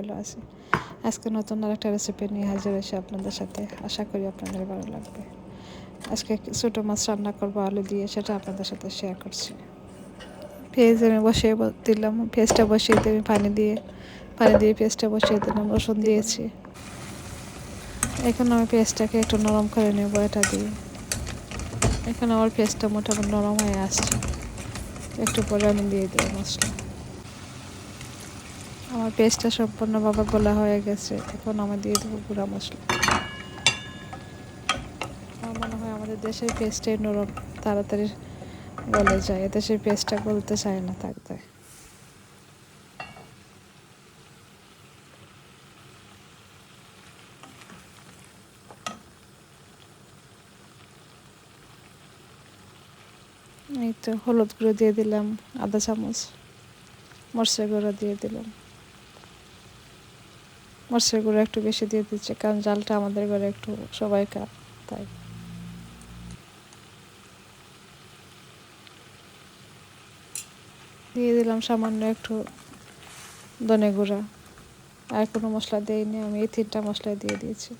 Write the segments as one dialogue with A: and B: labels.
A: ভালো আছি। আজকে নতুন আর একটা রেসিপি নিয়ে হাজির হয়েছি আপনাদের সাথে। আশা করি আপনাদের ভালো লাগবে। আজকে ছোটো মাছ রান্না করব, আলু দিয়ে, সেটা আপনাদের সাথে শেয়ার করছি। পেঁয়াজ আমি বসিয়ে দিলাম। পেঁয়াজটা বসিয়ে দিয়ে আমি পানি দিয়ে পানি দিয়ে পেঁয়াজটা বসিয়ে দিলাম, রসুন দিয়েছি। এখন আমি পেঁয়াজটাকে একটু নরম করে নেব, এটা দিয়ে। এখন আমার পেঁয়াজটা মোটামুটি নরম হয়ে আসছে। একটু পরে আমি দিয়ে দেবো মশলা। আমার পেস্টটা সম্পূর্ণভাবে গোলা হয়ে গেছে। এখন আমি দিয়ে দেবো গুঁড়া মশলা। আমার মনে হয় আমাদের দেশের পেস্টটাই নরম তাড়াতাড়ি গলে যায়। এদেশের পেস্টটা গলতে চায় না থাকতে। এই তো হলুদ গুঁড়ো দিয়ে দিলাম আধা চামচ, মরচের গুঁড়ো দিয়ে দিলাম। মরচের গুঁড়ো একটু বেশি দিয়ে দিচ্ছে, কারণ জালটা আমাদের ঘরে একটু সবাই খা, তাই। দিয়ে দিলাম সামান্য একটু ধনে গুঁড়া। আর কোনো মশলা দিইনি, আমি এই তিনটা মশলা দিয়ে দিয়েছি।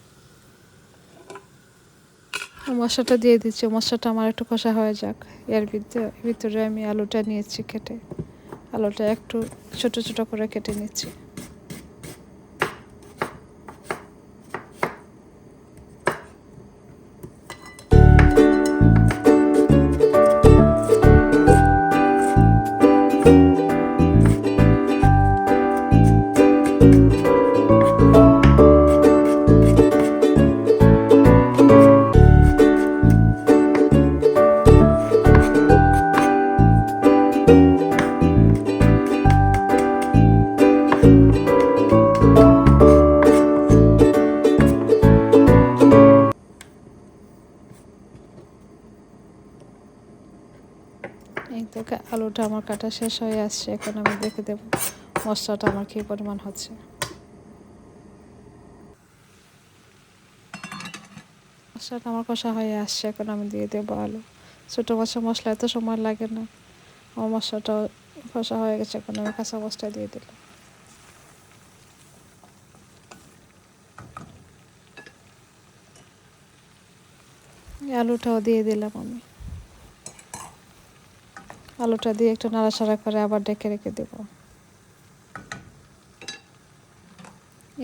A: মশলাটা দিয়ে দিচ্ছি, মশলাটা আমার একটু কষা হয়ে যাক। এর ভিতরে ভিতরে আমি আলুটা নিয়েছি কেটে। আলুটা একটু ছোট ছোট করে কেটে নিচ্ছি। তো আলুটা আমার কাটা শেষ হয়ে আসছে, এখন আমি দেখে দেবো মশলাটা আমার কী পরিমাণ হচ্ছে। মশলাটা আমার কষা হয়ে আসছে, এখন আমি দিয়ে দেবো আলু। ছোটো মাছের মশলা, এত সময় লাগে না। আমার মশলাটা কষা হয়ে গেছে, এখন আমি কাঁচা মশলা দিয়ে দিলাম। আলুটাও দিয়ে দিলাম আমি। আলুটা দিয়ে একটু নাড়াচাড়া করে আবার ডেকে রেখে দেব।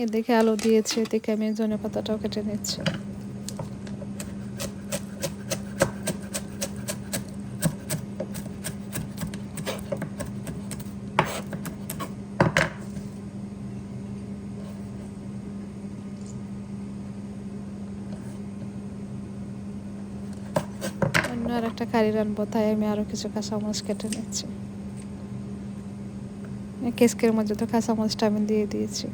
A: এদিকে আলু দিয়েছি, এদিকে আমি ধনে পাতাটাও কেটে নিচ্ছি। আর একটা কারি রানবো তাই আমি আরও কিছু কাঁচামরিচ কেটে নিচ্ছি। কেসকের মধ্যে তো কাঁচামরিচটা আমি দিয়ে দিয়েছি।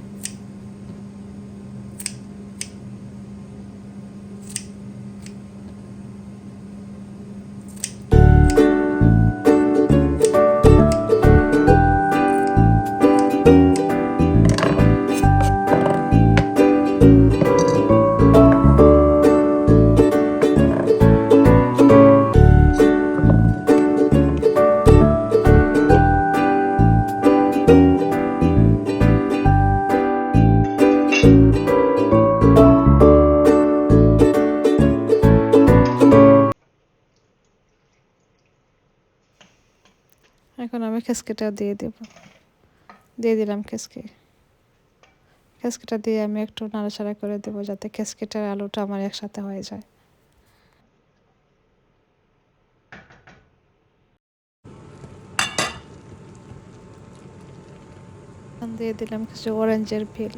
A: এখন আমি খেসকিটা দিয়ে দেব। দিয়ে দিলাম খেসকি। খেসকিটা দিয়ে আমি একটু নাড়াচাড়া করে দেবো যাতে খেসকিটার আলুটা আমার একসাথে হয়ে যায়। দিয়ে দিলাম কিছু অরেঞ্জের পিল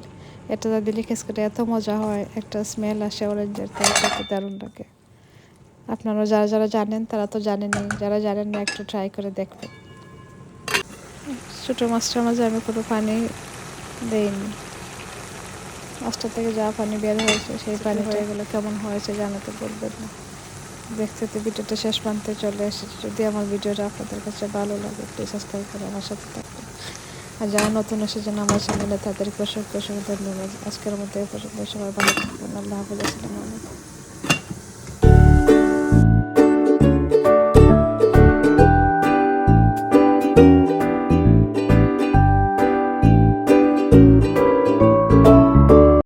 A: এটা দিলে খেসকিটা এত মজা হয়, একটা স্মেল আসে অরেঞ্জের তাই দারুণ লাগে। আপনারা যারা যারা জানেন, তারা তো জানেনই। যারা জানেন না, একটু ট্রাই করে দেখবেন। ছোটো মাছটার মাঝে আমি কোনো পানি দেইনি। মাছটা থেকে যা পানি বের হয়েছে সেই পানিটা এগুলো কেমন হয়েছে জানাতে বলবেন না। দেখতে তো ভিডিওটা শেষ প্রান্তে চলে এসেছে। যদি আমার ভিডিওটা আপনাদের কাছে ভালো লাগে প্লিজ সাবস্ক্রাইব করে আমার সাথে থাকবেন। আর যারা নতুন এসেছেন আমার চ্যানেলে তাদেরকে অসংখ্য অসংখ্য ধন্যবাদ। আজকের মতো এ পর্যন্ত। সবাই ভালো থাকবেন। আল্লাহ হাফিজ। আসসালামু আলাইকুম।